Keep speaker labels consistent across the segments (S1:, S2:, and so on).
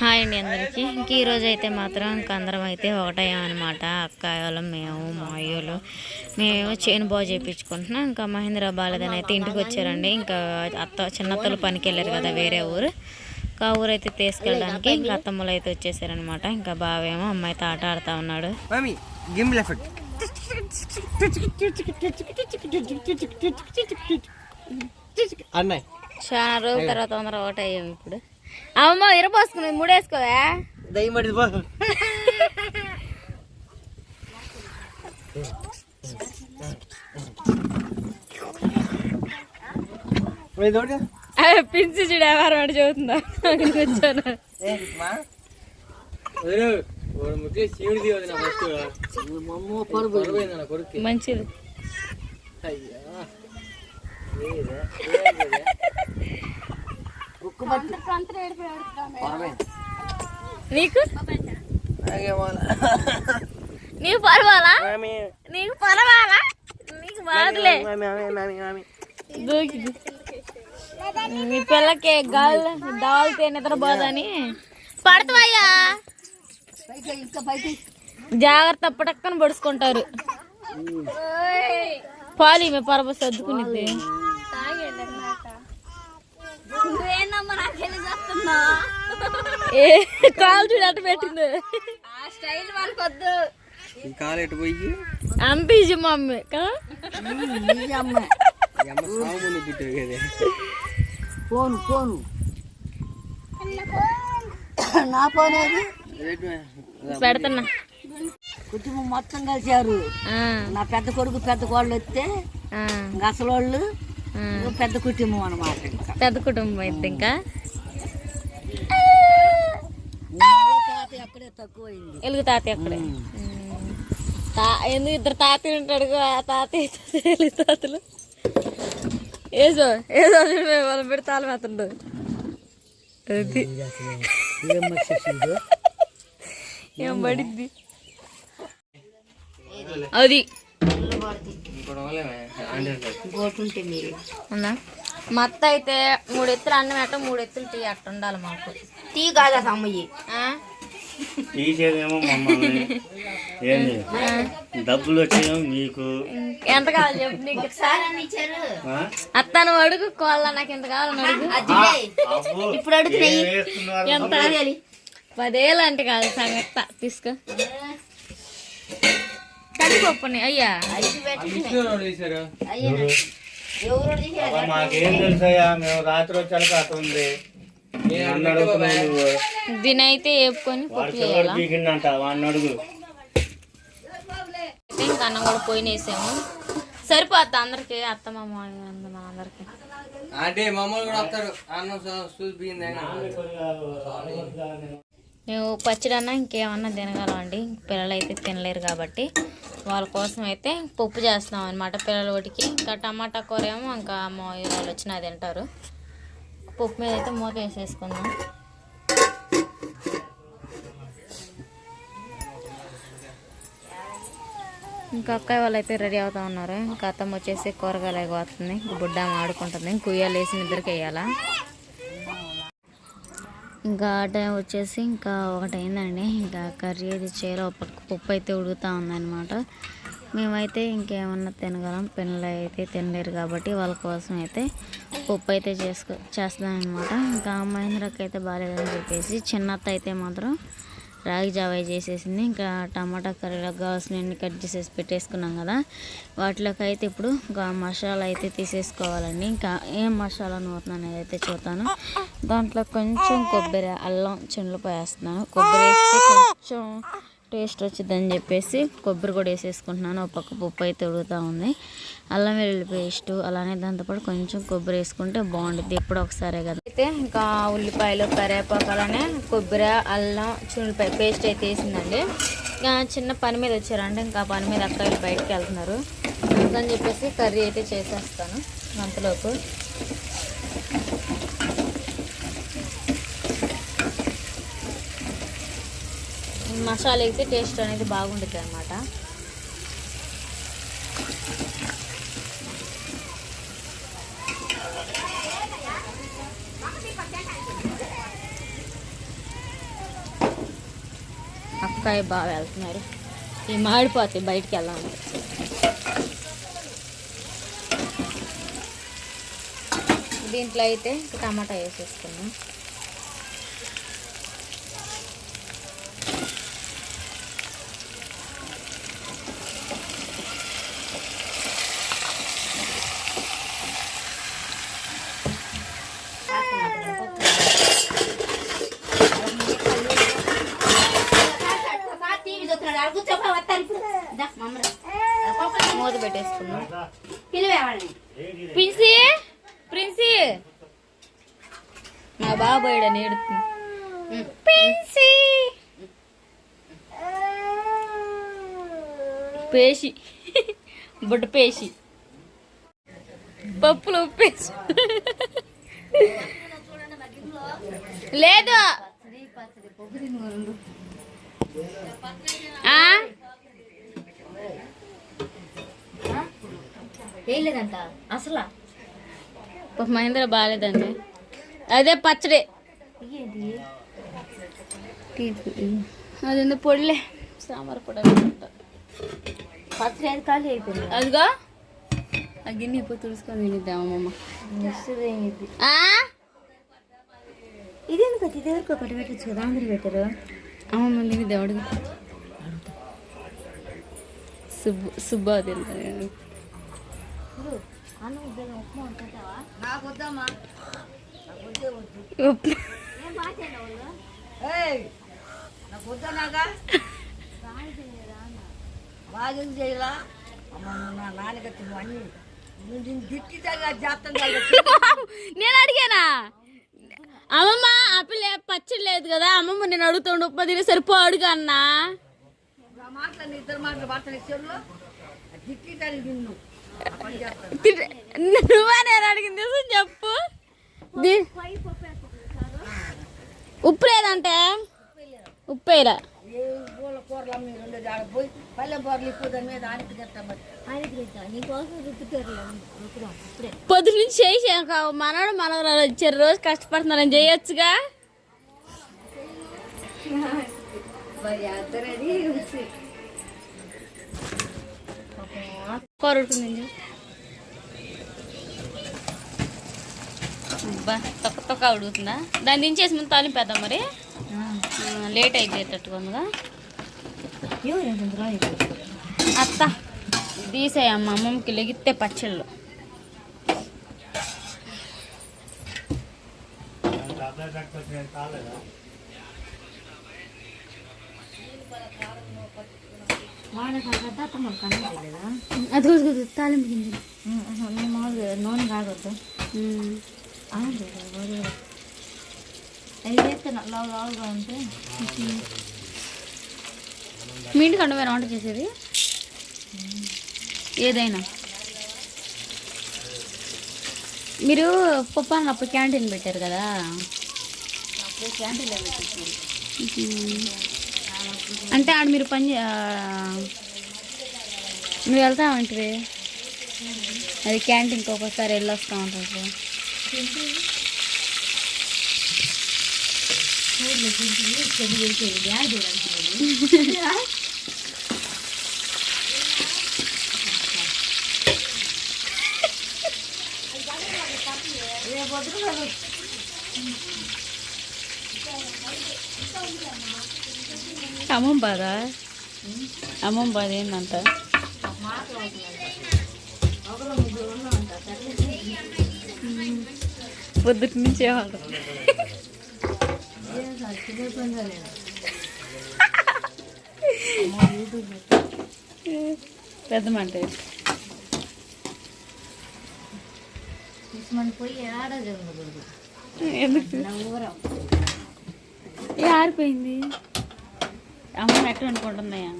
S1: Hi అండి అందరికీ. ఇంక ఈరోజు అయితే మాత్రం ఇంక అందరం అయితే ఒకటయ్యామన్నమాట. అక్కాయోళ్ళు మేము మాయోళ్ళు మేము చేను బాగు చేయించుకుంటున్నాం ఇంకా మహేంద్ర బాలేదని అయితే ఇంటికి వచ్చారండి. ఇంకా అత్త చిన్నత్తలు పనికి వెళ్ళారు కదా వేరే ఊరు. ఇంకా ఆ ఊరు అయితే తీసుకెళ్ళడానికి ఇంకా అత్తమ్మలు అయితే వచ్చేసారనమాట ఇంకా బావేమో అమ్మాయితో ఆట ఆడుతూ ఉన్నాడు.
S2: అన్నయ్య.
S1: చాలా రోజుల తర్వాత తొందర ఒకటి అయ్యాం ఇప్పుడు. అమ్మ ఇరపోసుకుని మూడేసుకోవా
S2: దయ్యం పడింది తోడు
S1: పిలిచి చూడు ఎవరు అంటే చదువుతుందా? అక్కడికి వచ్చాను? మంచిది.
S2: అయ్యా.
S1: నీకు? నీకు పర్వాలా? నీకు పర్వాలా? నీకు బాగులే నీ పిల్లకి గాలి దాల్తే నిద్రపోదని పడతావయ్యా. జాగ్రత్త పటక్కన పడుచుకుంటారు. పాలి మీ పరప సర్దుకునిద్ది. ఏ కాలు చూడు అట్ట పెట్టింది.
S2: ఈ కాలు ఎటు పోయి?
S1: అంత ఇజి మమ్మీ కదా?
S3: ఫోను ఫోను నా ఫోన్ ఏది?
S1: పెడుతున్నా.
S3: కుటుంబం మొత్తం కలిసారు
S1: ఆ,
S3: నా పెద్ద కొడుకు పెద్ద కోళ్ళు వస్తే
S1: ఆ,
S3: ఇంకా అసలు వాళ్ళు
S1: ఆ.
S3: ఇంకా పెద్ద కుటుంబం అనమాట ఇంకా.
S1: పెద్ద కుటుంబం అయితే ఇంకా. ఎలుగు తాతయ్య అక్కడే. తా ఎందుకు ఇద్దరు తాతయ్య ఉంటాడు ఆ తాతయ్య ఎలుగు తాతలు? ఏదో ఏదో వాళ్ళని పెడి తాళం అతడు అది. ఏం పడిద్ది? అది.
S2: ఇంకోటి వల్లే ఆంటీ
S3: ఇంకోటి మీరు.
S1: ఉందా మా అత్త అయితే మూడు ఎత్తులు అన్నం ఎట్ట మూడు ఎత్తులు టీ అట్ట ఉండాలి మాకు.
S3: టీ కాదా సమ్మయ్యి?
S4: తీసేదేమో మమ్మల్ని. ఏంది? డబ్బులు వచ్చేమో మీకు.
S1: ఎంత కావాలి చెప్పు నీకు?
S4: ఆ?
S1: అత్త నువ్వు అడుగు కోళ్ళ నాకు ఎంత కావాలని అడుగు.
S4: అబ్బో,
S3: ఇప్పుడు అడుగుతున్నాయి?
S1: ఎంత పదేళ్ళు అంటే కాదు సంగత తీసుకో. కందిపప్పుని అయ్యా.
S4: మాకేం తెలుసయ్యా మేము రాత్రి వచ్చాక అటు ఉంది
S1: దీని అయితే వేపుకొని
S4: దిగిందంట వాడిని అడుగు.
S1: ఇంకా అన్నం కూడా పోయినేసాము. సరిపోద్ది అందరికి? అత్త మా మామయ్య అందరూ మా అందరికి
S2: అంటే కూడా వస్తారు. అన్నం
S1: మేము ఇంకేమన్నా తినగలం అండి. పిల్లలు అయితే తినలేరు కాబట్టి వాళ్ళ కోసం అయితే పప్పు చేస్తున్నాం అనమాట పిల్లల వాటికి ఇంకా టమాటా కూర ఏమో ఇంకా మా వాళ్ళు వచ్చిన తింటారు. పప్పు మీద అయితే మూత వేసేసుకుందాం. ఇంకా అక్కయ్య వాళ్ళు అయితే రెడీ అవుతా ఉన్నారు. ఇంకా అత్తమ్మ వచ్చేసి కూరగాయలు పోతుంది బుడ్డ ఆడుకుంటుంది. కుయ్యాలు వేసి నిద్రకి వేయాలా? ఇంకా ఆ టైం వచ్చేసి ఇంకా ఒకటి అయిందండి. ఇంకా కర్రీ అయితే చేయాలి ఒక పప్పు అయితే ఉడుకుతూ ఉందన్నమాట. మేమైతే ఇంకేమన్నా తినగలం. పిల్లలు అయితే తినలేరు కాబట్టి వాళ్ళ కోసం అయితే పప్పు అయితే చేసుకో చేస్తున్నాను ఇంకా మహేంద్రకి అయితే బాగాలేదని చెప్పేసి చిన్నత్త అయితే మాత్రం రాగి జావాయి చేసేసింది. ఇంకా టమాటా కర్రీలో కావాల్సినవన్నీ కట్ చేసేసి పెట్టేసుకున్నాం కదా. వాటిలోకి అయితే ఇప్పుడు ఇంకా మసాలా అయితే తీసేసుకోవాలండి. ఇంకా ఏం మసాలా నూతున్నాను అయితే చూస్తాను దాంట్లో కొంచెం కొబ్బరి అల్లం చెండ్లు వేస్తున్నాను. కొబ్బరి వేస్తే కొంచెం టేస్ట్ వచ్చిందని చెప్పేసి కొబ్బరి కూడా వేసేసుకుంటున్నాను. ఒక పక్క పప్పు అయితే ఉడుగుతూ ఉంది. అల్లం వెల్లుల్లి పేస్ట్ అలానే దాంతోపాటు కొంచెం కొబ్బరి వేసుకుంటే బాగుంటుంది ఎప్పుడు ఒకసారే కదా. అయితే ఇంకా ఉల్లిపాయలు కరివేపాకు అలానే కొబ్బరి అల్లం చున్నిపాయ పేస్ట్ అయితే వేసిందండి. ఇంకా చిన్న పని మీద వచ్చారంటే ఇంకా పని మీద అక్కలు బయటకు వెళ్తున్నారు. అందుకని చెప్పేసి కర్రీ అయితే చేసేస్తాను. అంతలోపు మసాలా అయితే టేస్ట్ అనేది బాగుంటుంది అనమాట మిరపకాయ బాగా వెళ్తున్నారు. ఈ మాడిపోతాయి బయటికి వెళ్ళాలి. దీంట్లో అయితే టమాటా వేసేసుకున్నాం మూత పెట్టేసుకున్నాం ప్రిన్సీ? ప్రిన్సీ? మా బాబాయ్ నేడుతుంది. ప్రిన్సీ! పేషి. బుడ్డ పేషి. పప్పులు ఉప్పేసి. లేదు. ఆ?
S3: వేయలేదంట. అసలు?
S1: మహేంద్ర బాగాలేదండి అదే పచ్చడి. అది ఎందుకు పొడిలే. సాంబార్ పొడి.
S3: పచ్చడి ఐదు ఖాళీ అయిపోయింది.
S1: అదిగో. ఆ గిన్నె ఇప్పుడు తుడుచుకొని తినిద్దాం అమ్మమ్మ. ఆ?
S3: ఇది ఎందుకు ఇది ఎవరికి ఒకటి పెట్టచ్చు కదా అందరు పెట్టారు.
S1: అమ్మమ్మ తినిద్దాం అడుగు సుబ్బు సుబ్బా తింటారు
S2: బాగా చేయాలా నా అన్ని
S1: నేను అడిగానా? అమ్మమ్మ ఆ పిల్ల పచ్చడి లేదు కదా. అమ్మమ్మ నేను అడుగుతుండు ఉప్మా తిని సరిపో అడుగు అన్నా.
S2: ఆ మాటలు ఇద్దరు మాటలు భర్తలు ఇచ్చారు తిట్టిదానికి నిన్ను. ఆ
S1: నువ్వా నేను అడిగింది చెప్పు. ఉప్పు లేదంటే?
S3: ఉప్పు
S1: పొద్దు నుంచి చేసి మనవాడు మనవరాలు వచ్చారు. రోజు కష్టపడుతున్నారని చేయొచ్చుగా? కూర ఉడుకుంది అబ్బా తొక్క తొక్క ఉడుకుతుందా దాన్ని దించేసి ముందు తాలింపేద్దాం మరి? లేట్ అయిపోయేటట్టుగా
S3: ఎవరు
S1: అత్త తీసేయమ్మ అమ్మమ్మకి లెగితే పచ్చళ్ళు. అది వద్దు తాలింపు గింజలు.
S3: మేము మామూలుగా నూనె కాగొద్దు. అవి చేస్తే లావు లావుగా ఉంటే.
S1: మీ ఇంటికి అండవేనా వంట చేసేది? ఏదైనా. మీరు పప్పు అన్నప్పుడు క్యాంటీన్ పెట్టారు కదా.
S3: క్యాంటీన్లో పెట్టించారు
S1: ఉమ్. అంటే ఆడ మీరు పని నువ్వు వెళ్తా ఉంటారు అది క్యాంటీన్కి ఒక్కోసారి వెళ్ళి వస్తూ ఉంటారు అమ్మం బాధ అమ్మం బాధ ఏందంట? పొద్దుటి నుంచి ఏమంట పెద్ద మంట ఎందుకు? ఆరిపోయింది. అమ్మ ఎట్లా అనుకుంటున్నాయా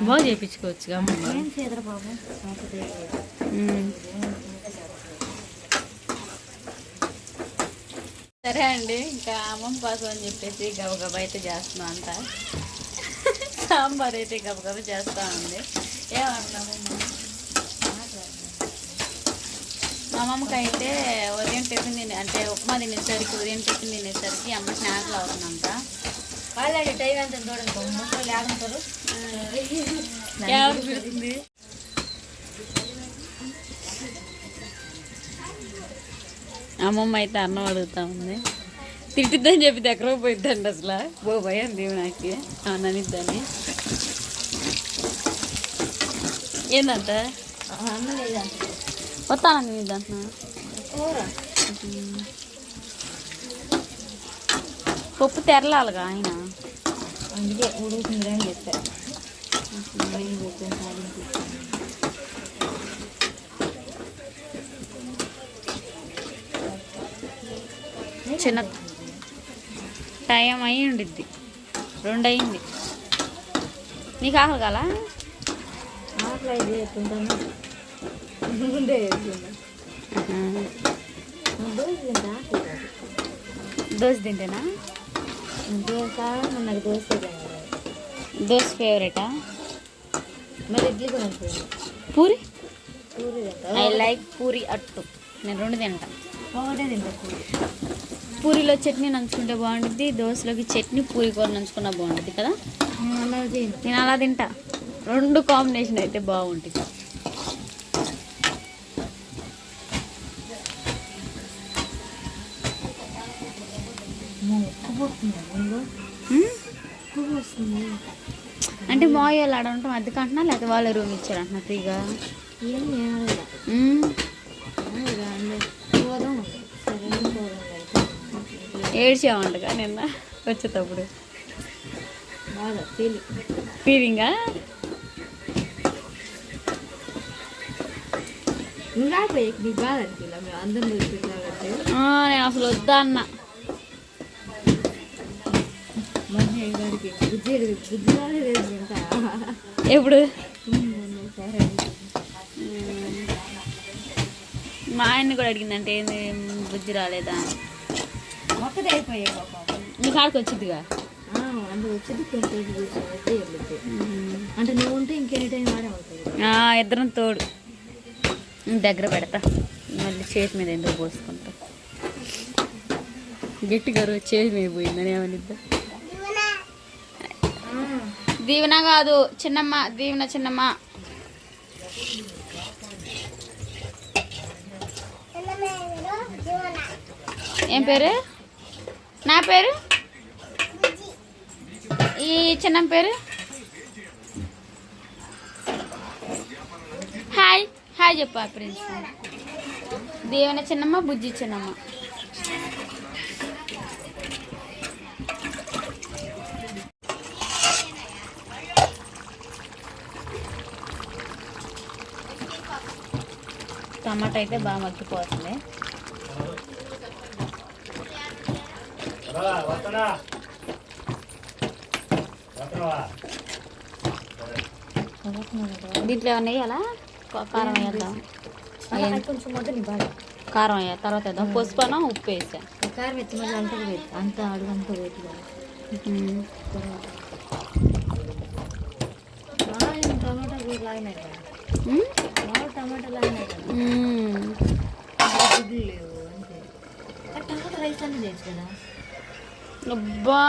S1: బాగా చేయించుకోవచ్చు అమ్మ.
S3: ఏం చేద్దరు బాబు? కాకపోతే
S1: సరే అండి ఇంకా అమ్మమ్మ కోసం అని చెప్పేసి గబగబా అయితే చేస్తున్నాం అంట సాంబార్ అయితే గబగబా చేస్తా ఉంది. ఏమన్నాము? మా అమ్మమ్మకి అయితే ఉదయం టిఫిన్ తినే అంటే ఉప్మా తినేసరికి ఉదయం టిఫిన్ తినేసరికి అమ్మ స్నాక్లు అవుతుందంట
S3: టైం ఎంత చూడండి
S1: అమ్మమ్మ అయితే అన్నం అడుగుతా ఉంది. తిట్టిద్దని చెప్పి ఎక్కడో పోయిద్దండి అసలు. బో భయం దేవు నాకు. ననిద్దని ఏందంట? వస్తానండి నీ దాంట్లో.
S3: కూర.
S1: పప్పు తెరలాలిగా ఆయన.
S3: అందుకే ఉడుకుతుంది అని చెప్పారు
S1: చిన్న టైం అయి ఉండిద్ది. రెండు అయింది నీకు ఆకలి కాలా.
S3: దోశ
S1: తింటేనా?
S3: దోశ నాకు దోశ.
S1: దోశ ఫేవరెటా
S3: మరి ఇడ్లీ కూడా
S1: పూరి?
S3: పూరి
S1: ఐ లైక్ పూరి అట్టు. నేను రెండు తింటా.
S3: ఒకటే తింటా పూరి.
S1: పూరిలో చట్నీ నంచుకుంటే బాగుంటుంది దోశలోకి చట్నీ పూరి కూర నంచుకున్నా బాగుంటుంది కదా?
S3: నేను అలా తింటా.
S1: రెండు కాంబినేషన్ అయితే బాగుంటుంది
S3: ఉప్పు పోస్తుంది ఇంకో
S1: హ్మ్?
S3: ఉప్పు పోస్తుంది
S1: అంటే మా వాళ్ళు ఆడ ఉంటాం అద్దెకి అంటున్నా లేకపోతే వాళ్ళే రూమ్ ఫ్రీగా?
S3: సరే పోదాం. అయితే
S1: ఏడ్చామంటగా నిన్న వచ్చేటప్పుడు? ఫీలింగా
S3: నువ్వు రాకపోయి? నీకు బాగా అనిపించలే మేము అందరం
S1: నేను అసలు వద్దా అన్న. ఎప్పుడు? మా ఆయన్ని కూడా అడిగిందంటే ఏంది బుద్ధి రాలేదా.
S3: ఒక్కదే అయిపోయాయి
S1: కాడికి వచ్చిందిగా
S3: అంటే నువ్వు ఉంటే ఇంకెన్ని టైం
S1: ఇద్దరం తోడు. దగ్గర పెడతా. మళ్ళీ చేతి మీద ఎందుకు పోసుకుంటా గట్టిగా రోజు చేతి మీద పోయిందని ఏమనిద్దా? దీవెన కాదు చిన్నమ్మ దీవెన చిన్నమ్మ. ఏం పేరు? నా పేరు? ఈ చిన్న పేరు? హాయ్ హాయ్ చెప్పు ప్రిన్స్ దీవెన చిన్నమ్మ బుజ్జి చిన్నమ్మ. టమాటా అయితే బాగా మగ్గిపోతుంది? దీంట్లో ఏమన్నా వేయాలా? కారం వేయాలా
S3: కొంచెం వద్దు నీ బాగా
S1: కారం వేయాలి తర్వాత వేద్దాం పసుపున ఉప్పు వేసా.
S3: కారం ఎత్తి మళ్ళీ అంతా పోయి అంత అడుగు అంతా టమాటా లాగినాయి కదా బాగా టమాటా లాగినాయి కదా గుడ్లు లేవు అంతే. టమాటా రైస్ అన్నీ చేయొచ్చు కదా
S1: అబ్బా!